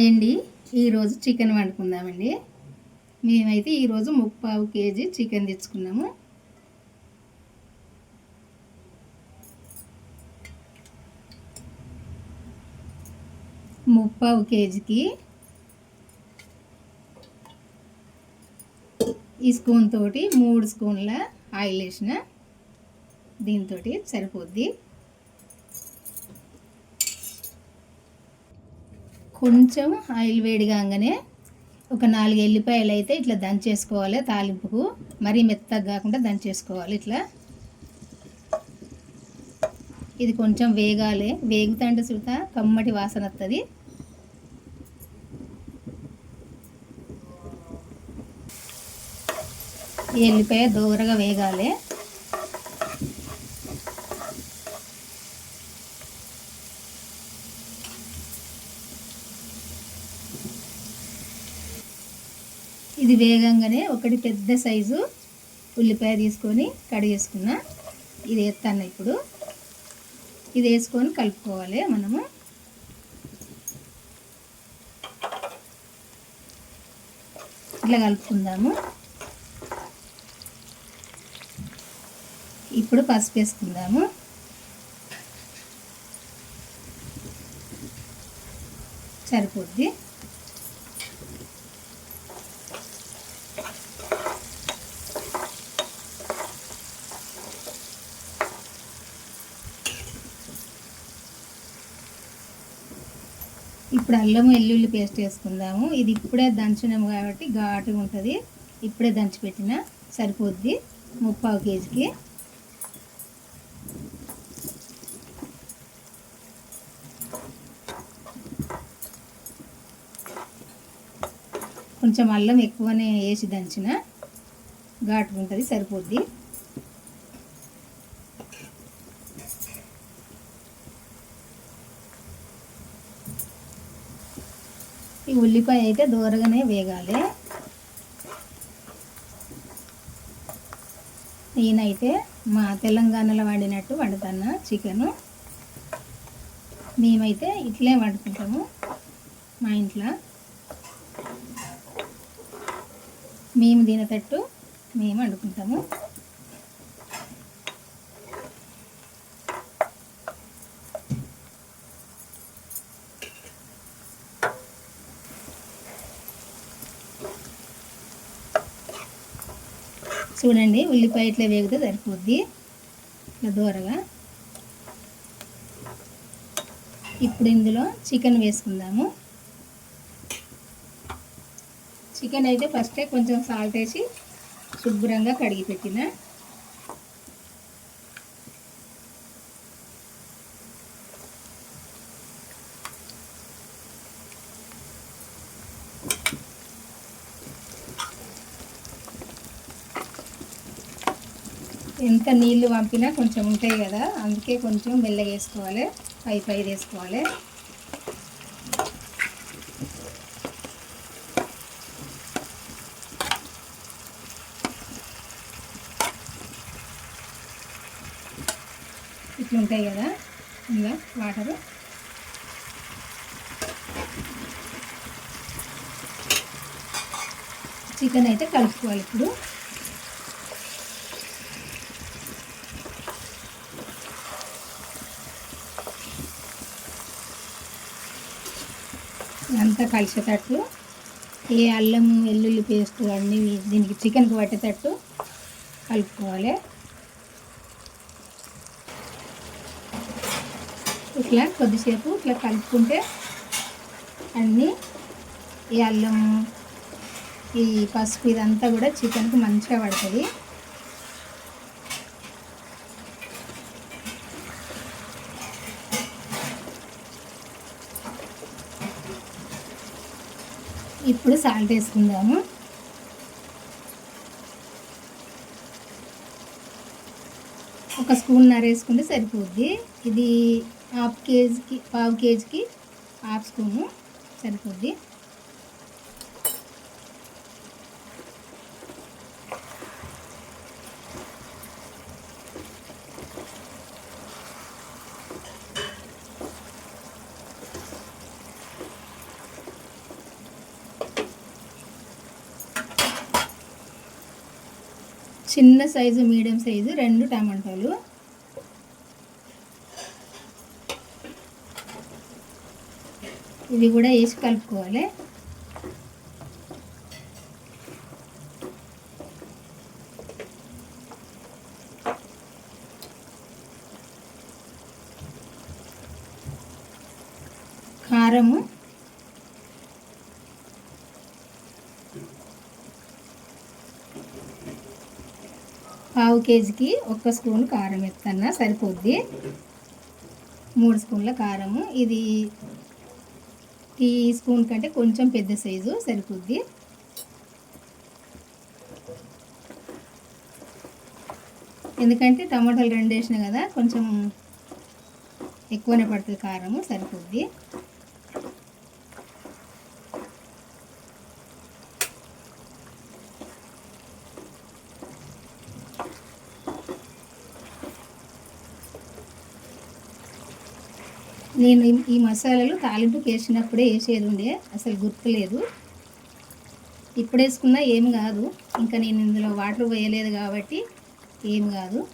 Hi అండి ఈరోజు chicken వండుకుందామండి. మేమైతే ఈరోజు ముప్పావు కేజీ చికెన్ తెచ్చుకున్నాము. ముప్పావు కేజీకి ఈ స్పూన్ తోటి మూడు స్పూన్ల ఆయిల్ వేసిన. దీంతో సరిపోద్ది. కొంచెం ఆయిల్ వేడి కాగానే ఒక నాలుగు ఎల్లిపాయలు అయితే ఇట్లా దంచేసుకోవాలి తాలింపుకు. మరీ మెత్తగా కాకుండా దంచేసుకోవాలి ఇట్లా. ఇది కొంచెం వేగాలి. వేగుతుంటే సుత కమ్మటి వాసన వస్తుంది ఎల్లిపాయ దూరగా వేగాలి. ఇది వేగంగానే ఒకటి పెద్ద సైజు ఉల్లిపాయ తీసుకొని కడిగేసుకున్న ఇది వేస్తాను ఇప్పుడు. ఇది వేసుకొని కలుపుకోవాలి మనము. ఇట్లా కలుపుకుందాము. ఇప్పుడు పసుపు వేసుకుందాము. సరిపోద్ది. ఇప్పుడు అల్లం వెల్లుల్లి పేస్ట్ వేసుకుందాము. ఇది ఇప్పుడే దంచినాము కాబట్టి ఘాటుగా ఉంటుంది. ఇప్పుడే దంచిపెట్టిన సరిపోద్ది ముప్పావు కేజీకి. కొంచెం అల్లం ఎక్కువనే వేసి దంచిన. ఘాటుగా ఉంటుంది సరిపోద్ది. ఈ ఉల్లిపాయ అయితే దూరగానే వేగాలి. నేనైతే మా తెలంగాణలో వండినట్టు వండుతాను చికెను. మేమైతే ఇట్లే వండుకుంటాము మా ఇంట్లో. మేము తినేటట్టు మేము వండుకుంటాము. చూడండి ఉల్లిపాయ ఇట్లా వేగితే సరిపోద్ది. ఇట్లా దూరగా. ఇప్పుడు ఇందులో చికెన్ వేసుకుందాము. చికెన్ అయితే ఫస్టే కొంచెం సాల్ట్ వేసి శుభ్రంగా కడిగి పెట్టిన. ఎంత నీళ్ళు పంపినా కొంచెం ఉంటాయి కదా అందుకే కొంచెం మెల్లగా వేసుకోవాలి పై పై వేసుకోవాలి. ఇట్లా ఉంటాయి కదా ఇంకా వాటరు. చికెన్ అయితే కలుపుకోవాలి ఇప్పుడు. అంతా కలిసేటట్టు ఏ అల్లం వెల్లుల్లి పేస్ట్ అన్నీ దీనికి చికెన్కి పట్టేటట్టు కలుపుకోవాలి. ఇట్లా కొద్దిసేపు ఇట్లా కలుపుకుంటే అన్నీ ఈ అల్లం ఈ పసుపు ఇదంతా కూడా చికెన్కి మంచిగా పడుతుంది. ఇప్పుడు సాల్ట్ వేసుకుందాము. ఒక స్పూన్ నర వేసుకుంటే సరిపోద్ది. ఇది హాఫ్ కేజీకి పావు కేజీకి హాఫ్ స్పూను సరిపోద్ది. చిన్న సైజు మీడియం సైజు రెండు టమాటాలు. ఇవి కూడా వేసి కలుపుకోవాలి కారము పావు కేజీకి ఒక్క స్పూన్ కారం ఎత్తన్నా సరిపోద్ది. మూడు స్పూన్ల కారము. ఇది టీ స్పూన్ కంటే కొంచెం పెద్ద సైజు సరిపోద్ది. ఎందుకంటే టమాటాలు రెండు వేసిన కదా కొంచెం ఎక్కువనే పడుతుంది కారము సరిపోద్ది. నేను ఈ- మసాలాలు తాలింపుకి వేసినప్పుడే వేసేది ఉండే. అసలు గుర్తులేదు. ఇప్పుడు వేసుకున్నా ఏం కాదు. ఇంకా నేను ఇందులో వాటర్ వేయలేదు కాబట్టి ఏం కాదు.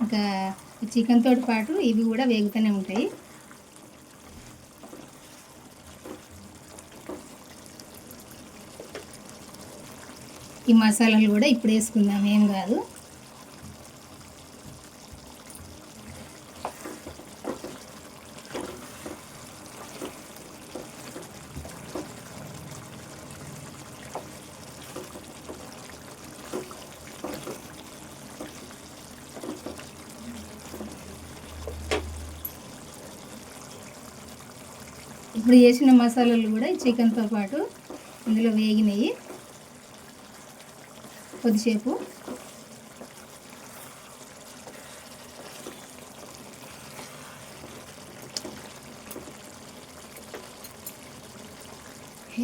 ఇంకా చికెన్తో చికెన్ తోటి పాటు ఇవి కూడా వేగుతూనే ఉంటాయి. ఈ మసాలాలు కూడా ఇప్పుడు వేసుకుందాం ఏం కాదు. ఇప్పుడు వేసిన మసాలాలు కూడా ఈ చికెన్తో పాటు ఇందులో వేగినాయి కొద్దిసేపు.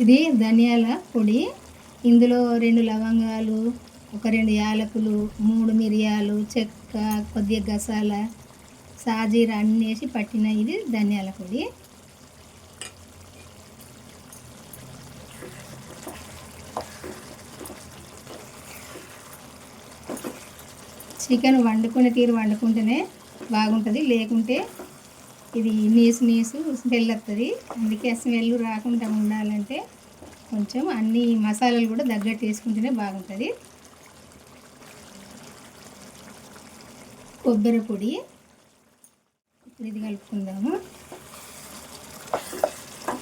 ఇది ధనియాల పొడి. ఇందులో రెండు లవంగాలు ఒక రెండు యాలకులు మూడు మిరియాలు చెక్క కొద్దిగా గసాల సాజీర అన్నీ వేసి పట్టిన ఇది ధనియాల పొడి. చికెన్ వండుకునే తీరు వండుకుంటేనే బాగుంటుంది. లేకుంటే ఇది నీసు నీసు స్మెల్ వస్తుంది అందుకే స్మెల్ రాకుండా ఉండాలంటే కొంచెం అన్ని మసాలాలు కూడా దగ్గర వేసుకుంటేనే బాగుంటుంది. కొబ్బరి పొడి. ఇప్పుడు ఇది కలుపుకుందాము.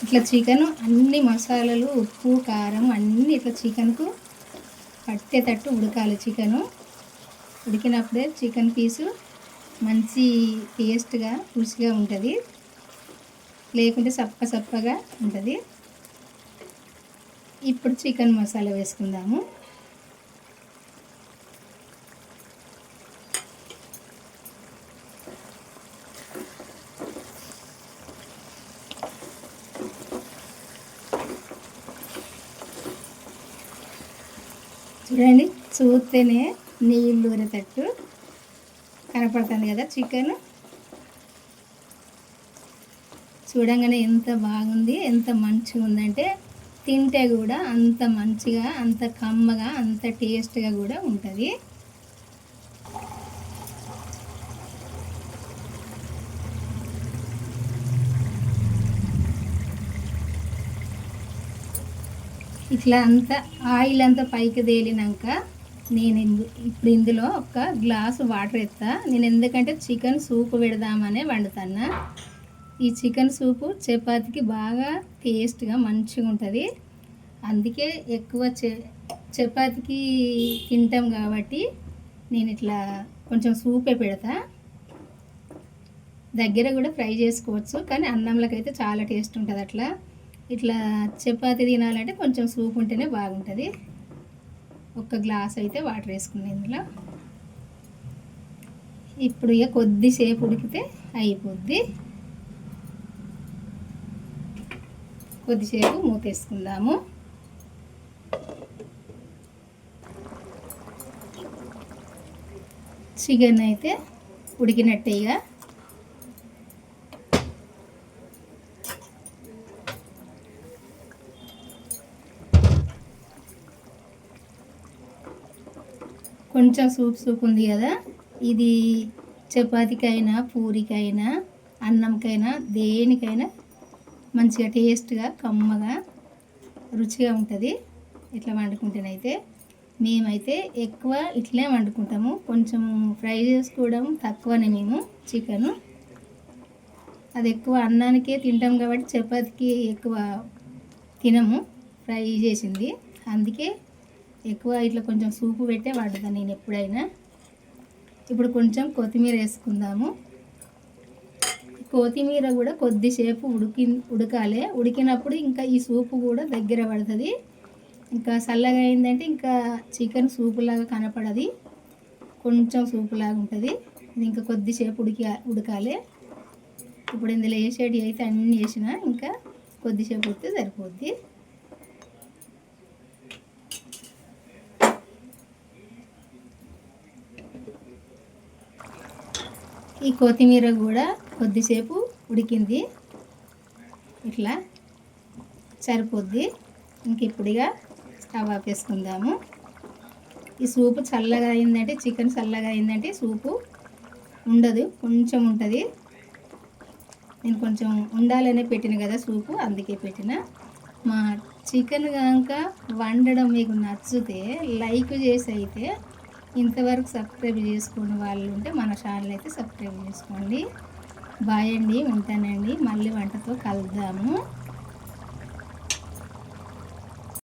ఇట్లా చికెన్ అన్ని మసాలాలు ఉప్పు కారం అన్నీ ఇట్లా చికెన్కు పట్టేటట్టు ఉడకాలి చికెను. ఉడికినప్పుడే చికెన్ పీసు మంచి టేస్ట్గా రుచిగా ఉంటుంది. లేకుంటే సప్ప సప్పగా ఉంటుంది. ఇప్పుడు చికెన్ మసాలా వేసుకుందాము. చూడండి చూస్తేనే నీళ్ళు దూరేటట్టు కనపడుతుంది కదా చికెన్. చూడంగానే ఎంత బాగుంది ఎంత మంచిగా ఉందంటే తింటే కూడా అంత మంచిగా అంత కమ్మగా అంత టేస్ట్గా కూడా ఉంటుంది. ఇట్లా అంతా ఆయిల్ అంతా పైకి తేలినాక నేను ఇప్పుడు ఇందులో ఒక గ్లాసు వాటర్ ఎత్తా. నేను ఎందుకంటే చికెన్ సూప్ పెడదామనే వండుతాను ఈ చికెన్ సూపు చపాతీకి బాగా టేస్ట్గా మంచిగా ఉంటుంది. అందుకే ఎక్కువ చే చపాతీకి తింటాం కాబట్టి నేను ఇట్లా కొంచెం సూపే పెడతా. దగ్గర కూడా ఫ్రై చేసుకోవచ్చు కానీ అన్నంలోకి అయితే చాలా టేస్ట్ ఉంటుంది అట్లా ఇట్లా చపాతీ తినాలంటే కొంచెం సూప్ ఉంటేనే బాగుంటుంది. ఒక గ్లాస్ అయితే వాటర్ వేసుకున్నాను ఇందులో. ఇప్పుడు ఇక కొద్దిసేపు ఉడికితే అయిపోద్ది. కొద్దిసేపు మూతేసుకుందాము. చికెన్ అయితే ఉడికినట్టే ఇక. కొంచెం సూప్ సూప్ ఉంది కదా ఇది చపాతీకైనా పూరికైనా అన్నంకైనా దేనికైనా మంచిగా టేస్ట్గా కమ్మగా రుచిగా ఉంటుంది. ఇట్లా వండుకుంటేనైతే మేమైతే ఎక్కువ ఇట్లే వండుకుంటాము. కొంచెం ఫ్రై చేసుకోవడం తక్కువనే మేము చికెను. అది ఎక్కువ అన్నానికే తింటాం కాబట్టి చపాతీకి ఎక్కువ తినము. ఫ్రై చేసింది. అందుకే ఎక్కువ ఇట్లా కొంచెం సూపు పెట్టే వాడుతాను నేను ఎప్పుడైనా. ఇప్పుడు కొంచెం కొత్తిమీర వేసుకుందాము. కొత్తిమీర కూడా కొద్దిసేపు ఉడికి ఉడకాలి. ఉడికినప్పుడు ఇంకా ఈ సూపు కూడా దగ్గర పడుతుంది. ఇంకా చల్లగా అయిందంటే ఇంకా చికెన్ సూపులాగా కనపడది. కొంచెం సూపులాగా ఉంటుంది. ఇది ఇంకా కొద్దిసేపు ఉడికి ఉడకాలి. ఇప్పుడు ఇందులో వేసేటి అయితే అన్నీ వేసిన ఇంకా కొద్దిసేపు ఉడితే సరిపోద్ది. ఈ కొత్తిమీర కూడా కొద్దిసేపు ఉడికింది. ఇట్లా సరిపోద్ది. ఇంక ఇప్పుడుగా స్టవ్ ఆపేసుకుందాము. ఈ సూపు చల్లగా అయిందంటే చికెన్ చల్లగా అయిందంటే సూపు ఉండదు కొంచెం ఉంటుంది. నేను కొంచెం ఉండాలనే పెట్టిన కదా సూపు అందుకే పెట్టిన. మా చికెన్ కనుక వండడం మీకు నచ్చితే లైక్ చేసి అయితే ఇంతవరకు సబ్స్క్రైబ్ చేసుకున్న వాళ్ళు ఉంటే మన ఛానల్ అయితే సబ్స్క్రైబ్ చేసుకోండి. బాయ్ అండి ఉంటానండి. మళ్ళీ వంటతో కలుద్దాము.